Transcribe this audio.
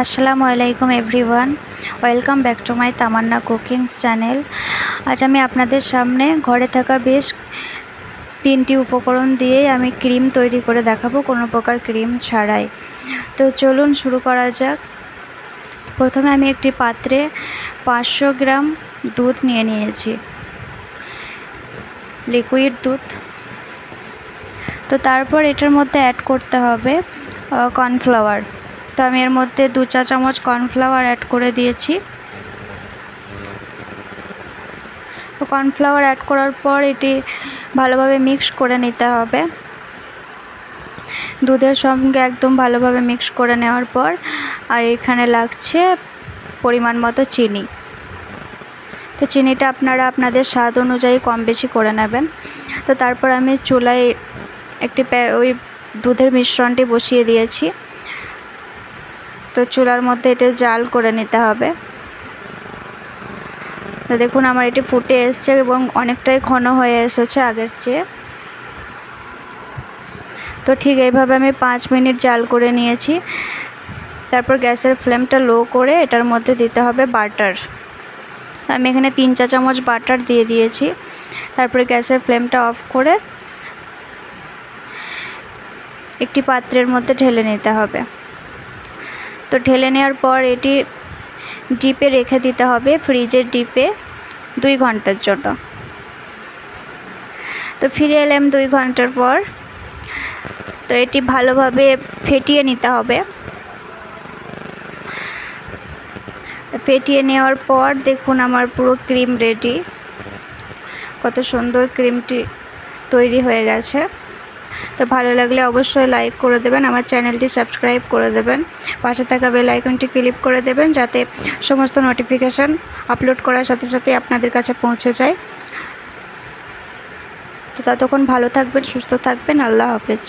আসসালামু আলাইকুম everyone. Welcome back to my Tamanna cookings channel. আজ আমি আপনাদের সামনে ঘরে থাকা বেশ তিনটি উপকরণ দিয়ে আমি ক্রিম তৈরি করে দেখাবো, কোনো প্রকার ক্রিম ছাড়াই। তো চলুন শুরু করা যাক। প্রথমে আমি একটি পাত্রে পাঁচশো গ্রাম দুধ নিয়ে নিয়েছি। লিকুইড দুধ। তো তারপর এটার মধ্যে অ্যাড করতে হবে কর্নফ্লাওয়ার। তো আমি এর মধ্যে দু চা চামচ কর্নফ্লাওয়ার অ্যাড করে দিয়েছি। তো কর্নফ্লাওয়ার অ্যাড করার পর এটি ভালোভাবে মিক্স করে নিতে হবে। দুধের সঙ্গে একদম ভালোভাবে মিক্স করে নেওয়ার পর আর এখানে লাগছে পরিমাণ মতো চিনি। তো চিনিটা আপনারা আপনাদের স্বাদ অনুযায়ী কম বেশি করে নেবেন। তো তারপর আমি চুলায় একটি ওই দুধের মিশ্রণটি বসিয়ে দিয়েছি। তো চুলার মধ্যে এটা জাল করে নিতে হবে। তো দেখুন, আমার এটি ফুটে এসছে এবং অনেকটাই ঘন হয়ে এসেছে আগের চেয়ে। তো ঠিক এইভাবে আমি পাঁচ মিনিট জাল করে নিয়েছি। তারপর গ্যাসের ফ্লেমটা লো করে এটার মধ্যে দিতে হবে বাটার। আমি এখানে তিন চা চামচ বাটার দিয়ে দিয়েছি। তারপরে গ্যাসের ফ্লেমটা অফ করে একটি পাত্রের মধ্যে ঢেলে নিতে হবে। তো ঢেলে নেওয়ার পর এটি ডিপে রেখে দিতে হবে, ফ্রিজের ডিপে দুই ঘণ্টার জন্য। তো ফিরে এলাম দুই ঘণ্টার পর। তো এটি ভালোভাবে ফেটিয়ে নিতে হবে। ফেটিয়ে নেওয়ার পর দেখুন আমার পুরো ক্রিম রেডি। কত সুন্দর ক্রিমটি তৈরি হয়ে গেছে। তো ভালো লাগলে অবশ্যই লাইক করে দেবেন, আমার চ্যানেলটি সাবস্ক্রাইব করে দেবেন। পাশে থাকা বেল আইকনটি ক্লিক করে দেবেন, যাতে সমস্ত নোটিফিকেশান আপলোড করার সাথে সাথে আপনাদের কাছে পৌঁছে যায়। তো ততক্ষণ ভালো থাকবেন, সুস্থ থাকবেন, আল্লাহ হাফেজ।